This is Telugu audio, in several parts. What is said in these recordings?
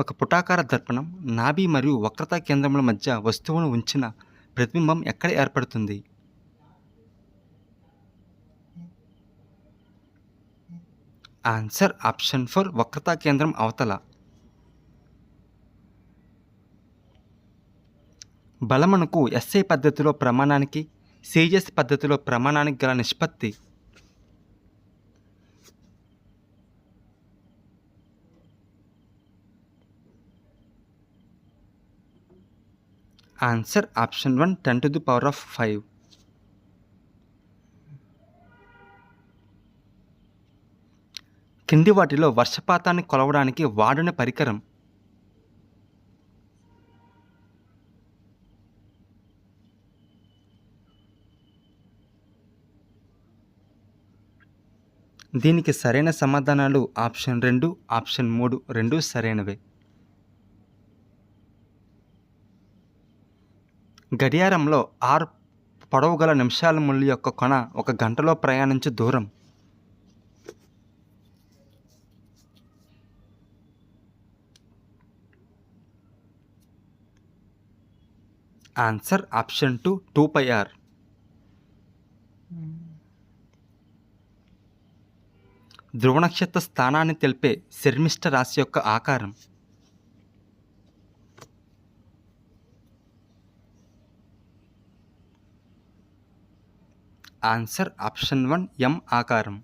ఒక పుటాకార దర్పణం నాభి మరియు వక్రతా కేంద్రముల మధ్య వస్తువును ఉంచిన ప్రతిబింబం ఎక్కడ ఏర్పడుతుంది? ఆన్సర్ ఆప్షన్ ఫర్ వక్రతా కేంద్రం అవతల. బలమనుకు ఎస్ఐ పద్ధతిలో ప్రమాణానికి సిజిఎస్ పద్ధతిలో ప్రమాణానికి గల నిష్పత్తి. Answer option one ten to the power of five. కింది వాటిలో వర్షపాతాన్ని కొలవడానికి వాడిన పరికరం. దీనికి సరైన సమాధానాలు ఆప్షన్ రెండు ఆప్షన్ మూడు రెండు సరైనవే. గడియారంలో ఆరు పొడవు గల నిమిషాల ముళ్ళు యొక్క కొన ఒక గంటలో ప్రయాణించే దూరం. Answer option two two pi R ధ్రువ నక్షత్ర స్థానాన్ని తెలిపే శర్మిష్ట రాశి యొక్క ఆకారం. ఆన్సర్ ఆప్షన్ వన్ ఎం ఆకారం.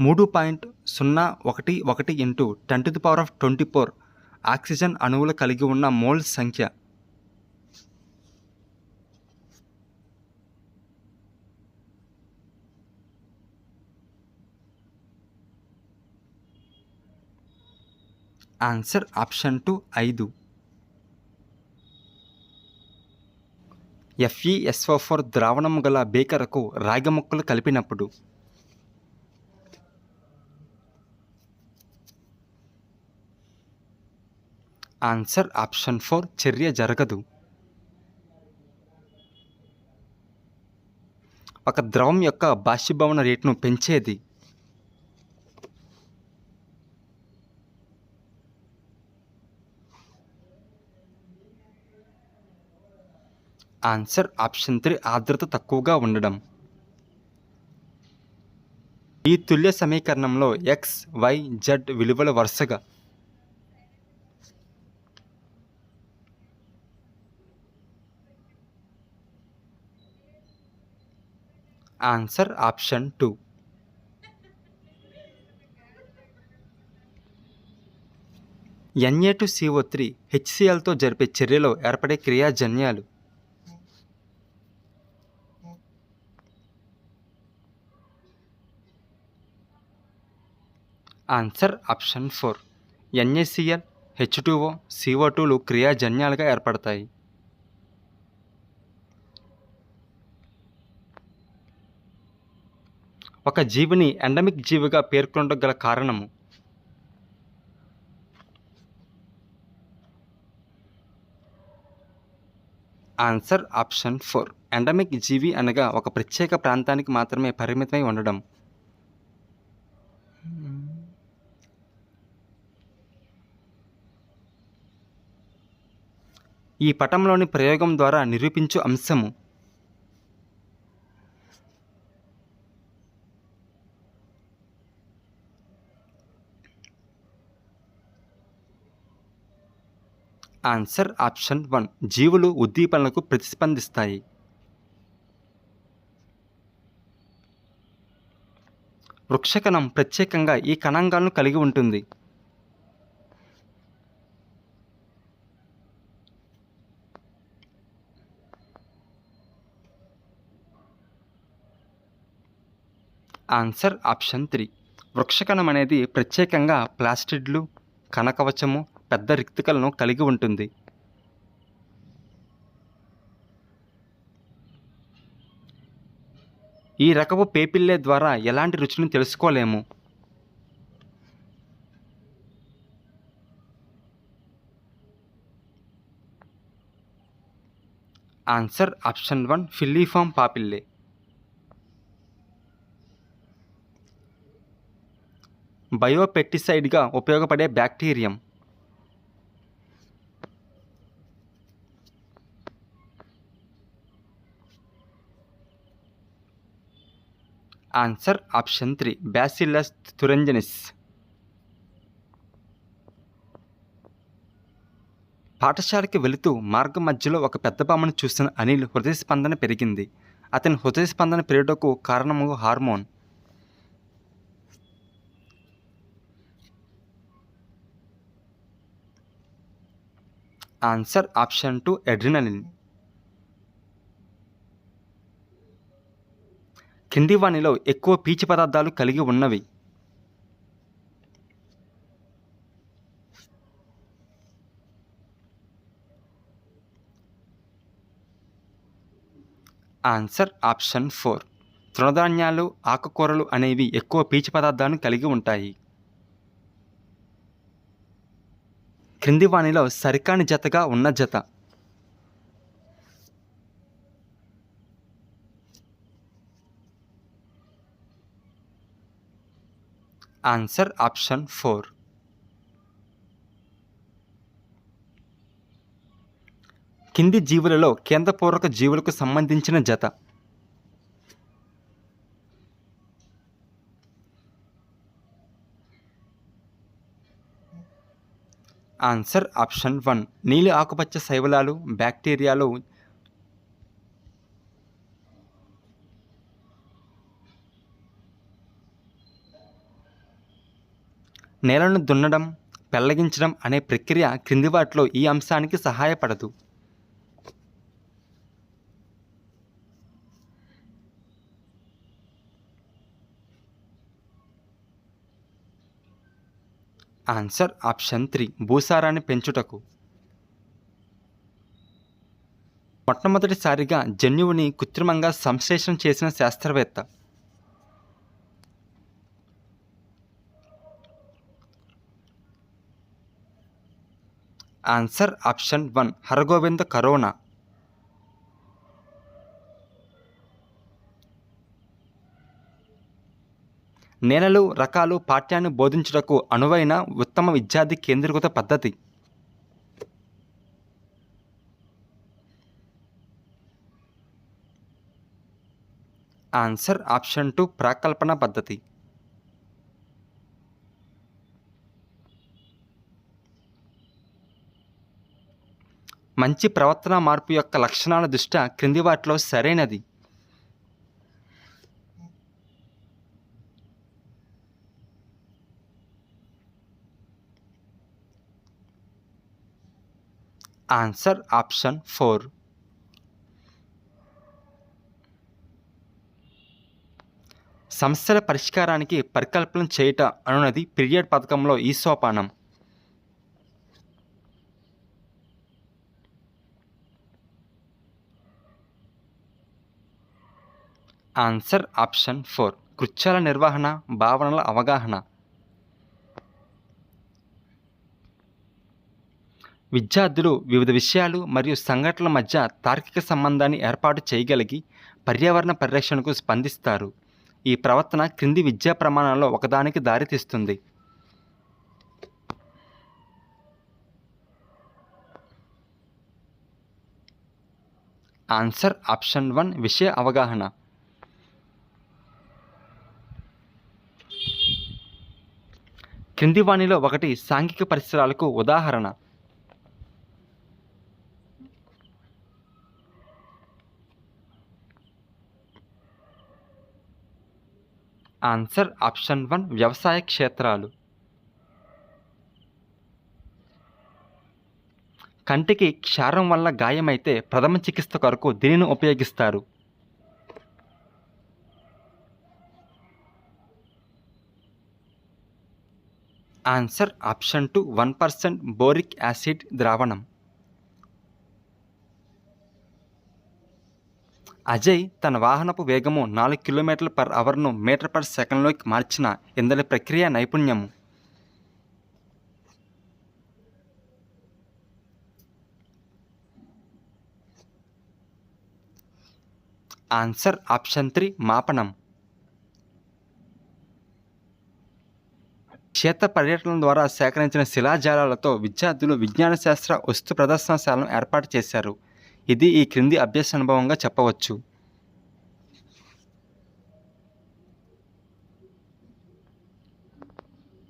మూడు పాయింట్ సున్నా ఒకటి ఒకటి into ten to the power of twenty four oxygen అణువులు కలిగి ఉన్న మోల్ సంఖ్య. ఆన్సర్ ఆప్షన్ టూ ఐదు. ఎఫ్ఈఎస్ఓ ఫోర్ ద్రావణము గల బేకరకు రాగి ముక్కలు కలిపినప్పుడు. ఆన్సర్ ఆప్షన్ ఫోర్ చర్య జరగదు. ఒక ద్రవం యొక్క బాష్యభవన రేటును పెంచేది. ఆన్సర్ ఆప్షన్ త్రీ ఆర్ద్రత తక్కువగా ఉండడం. ఈ తుల్య సమీకరణంలో ఎక్స్ వై జెడ్ విలువల వరుసగా. Answer option two. Na two CO three హెచ్సిఎల్తో జరిపే చర్యలో ఏర్పడే క్రియాజన్యాలు. Answer option four. NaCl H two O CO tool క్రియాజన్యాలుగా ఏర్పడతాయి. ఒక జీవిని ఎండమిక్ జీవిగా పేర్కొనడం గల కారణము. Answer option four. ఎండమిక్ జీవి అనగా ఒక ప్రత్యేక ప్రాంతానికి మాత్రమే పరిమితమై ఉండడం. ఈ పటంలోని ప్రయోగం ద్వారా నిరూపించు అంశము. ఆన్సర్ ఆప్షన్ వన్ జీవులు ఉద్దీపనలకు ప్రతిస్పందిస్తాయి. వృక్షకణం ప్రత్యేకంగా ఈ కణాంగాలను కలిగి ఉంటుంది. Answer option three. వృక్షకణం అనేది ప్రత్యేకంగా ప్లాస్టిడ్లు కనకవచము పెద్ద రిక్తికలను కలిగి ఉంటుంది. ఈ రకపు పేపిల్లే ద్వారా ఎలాంటి రుచిని తెలుసుకోలేము. Answer option one filiform papillae. బయోపెస్టిసైడ్గా ఉపయోగపడే bacterium. Answer option three Bacillus thuringiensis. పాఠశాలకి వెళుతూ మార్గం మధ్యలో ఒక పెద్ద పామును చూసిన అనిల్ హృదయ స్పందన పెరిగింది. అతని హృదయ స్పందన పెరుగుటకు కారణము hormone. Answer option two adrenaline కింది వానిలో ఎక్కువ పీచు పదార్థాలు కలిగి ఉన్నవి. Answer option four. తృణధాన్యాలు ఆకుకూరలు అనేవి ఎక్కువ పీచు పదార్థాలను కలిగి ఉంటాయి. క్రింది వాణిలో సరికాని జతగా ఉన్న జత. ఆన్సర్ ఆప్షన్ ఫోర్ కింది జీవులలో కేంద్రపూర్వక జీవులకు సంబంధించిన జత. Answer option one. నీలి ఆకుపచ్చ శైవలాలు బ్యాక్టీరియాలు నేలను దున్నడం పెళ్ళగించడం అనే ప్రక్రియ క్రింది వాటిలో ఈ అంశానికి సహాయపడదు. Answer option three. భూసారాన్ని పెంచుటకు. మొట్టమొదటిసారిగా జన్యువుని కృత్రిమంగా సంశ్లేషణ చేసిన శాస్త్రవేత్త. Answer option one. Hargobind Khorana. నేలలు రకాలు పాఠ్యాన్ని బోధించుటకు అనువైన ఉత్తమ విద్యార్థి కేంద్రీకృత పద్ధతి. ఆన్సర్ ఆప్షన్ టు ప్రాకల్పన పద్ధతి. మంచి ప్రవర్తన మార్పు యొక్క లక్షణాల దృష్ట్యా క్రింది వాటిలో సరైనది. Answer option four. సమస్యల పరిష్కారానికి పరికల్పన చేయుట అనున్నది పీరియడ్ పథకంలో ఈ సోపానం ఆన్సర్ ఆప్షన్ ఫోర్. కృత్యాల నిర్వహణ భావనల అవగాహన. విద్యార్థులు వివిధ విషయాలు మరియు సంఘటనల మధ్య తార్కిక సంబంధాన్ని ఏర్పాటు చేయగలిగి పర్యావరణ పరిరక్షణకు స్పందిస్తారు. ఈ ప్రవర్తన క్రింది విద్యా ప్రమాణాల్లో ఒకదానికి దారితీస్తుంది ఆన్సర్ ఆప్షన్ వన్ విషయ అవగాహన. క్రింది వాణిలో ఒకటి సాంఘిక పరిసరాలకు ఉదాహరణ. ఆన్సర్ ఆప్షన్ వన్ వ్యవసాయ క్షేత్రాలు. కంటికి క్షారం వల్ల గాయమైతే ప్రథమ చికిత్స కొరకు దీనిని ఉపయోగిస్తారు. Answer option two one percent boric acid ద్రావణం. అజయ్ తన వాహనపు వేగము నాలుగు కిలోమీటర్ల పర్ అవర్ను మీటర్ పర్ సెకండ్లోకి మార్చిన ఇందలి ప్రక్రియ నైపుణ్యము. ఆన్సర్ ఆప్షన్ త్రీ మాపనం. క్షేత్ర పర్యటన ద్వారా సేకరించిన శిలాజాలతో విద్యార్థులు విజ్ఞాన శాస్త్ర వస్తు ప్రదర్శనశాలను ఏర్పాటు చేశారు. ఇది ఈ క్రింది అభ్యాస అనుభవంగా చెప్పవచ్చు.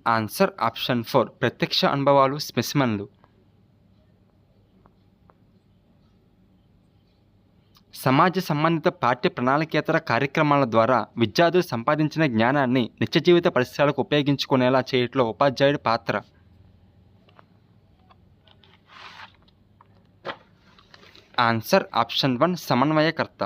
ఆన్సర్ ఆప్షన్ ఫోర్ ప్రత్యక్ష అనుభవాలు స్పెసిమన్లు సమాజ సంబంధిత పాఠ్య ప్రణాళికేతర కార్యక్రమాల ద్వారా విద్యార్థులు సంపాదించిన జ్ఞానాన్ని నిత్య జీవిత పరిసరాలకు ఉపయోగించుకునేలా చేయట్లో ఉపాధ్యాయుడి పాత్ర. ఆన్సర్ ఆప్షన్ వన్ సమన్వయకర్త